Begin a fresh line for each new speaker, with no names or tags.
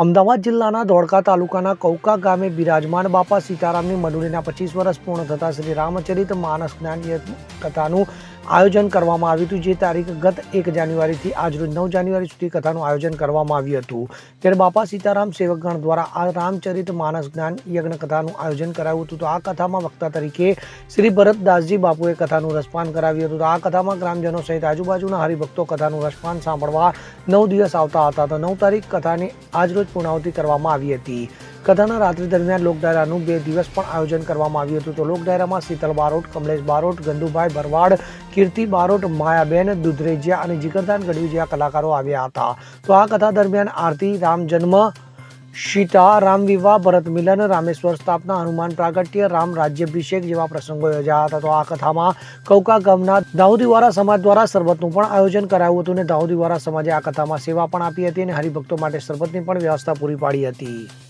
અમદાવાદ જિલ્લાના ધોળકા તાલુકાના કૌકા ગામે બિરાજમાન બાપા સીતારામની મંડળીના પચીસ વર્ષ પૂર્ણ થતાં શ્રી રામચરિત માનસ જ્ઞાન કથાનું આયોજન કરવામાં આવ્યું હતું, જે તારીખ ગત એક જાન્યુઆરીથી આજરોજ નવ જાન્યુઆરી સુધી કથાનું આયોજન કરવામાં આવ્યું હતું. ત્યારે બાપા સીતારામ સેવકગણ દ્વારા આ રામચરિત માનસ જ્ઞાન યજ્ઞ કથાનું આયોજન કરાયું હતું. તો આ કથામાં વક્તા તરીકે શ્રી ભરતદાસજી બાપુએ કથાનું રસપાન કરાવ્યું હતું. તો આ કથામાં ગ્રામજનો સહિત આજુબાજુના હરિભક્તો કથાનું રસપાન સાંભળવા નવ દિવસ આવતા હતા. તો નવ તારીખ કથાની આજરોજ પૂર્ણાહુતિ કરવામાં આવી હતી. કથાના રાત્રિ દરમિયાન લોકડાયરાનું બે દિવસ પણ આયોજન કરવામાં આવ્યું હતું. તો લોકડાયરામાં શીતલ બારોટ, કમલેશ બારોટ ગંદુભાઈ ભરવાડ કીર્તિ બારોટ, માયાબેન દુધરેજિયા અને જીગરદાન ગઢવી જેવા કલાકારો આવ્યા હતા. તો આ કથા દરમિયાન આરતી, રામ જન્મ સીતા રામ વિવાહ, ભરત મિલન, રામેશ્વર સ્થાપના, હનુમાન પ્રાગટ્ય, રામ રાજ્યાભિષેક જેવા પ્રસંગો યોજાયા હતા. તો આ કથામાં કૌકા ગામના દાઉદીવારા સમાજ દ્વારા શરબતનું પણ આયોજન કરાયું હતું અને દાઉદીવારા સમાજે આ કથામાં સેવા પણ આપી હતી અને હરિભક્તો માટે શરબતની પણ વ્યવસ્થા પૂરી પાડી હતી.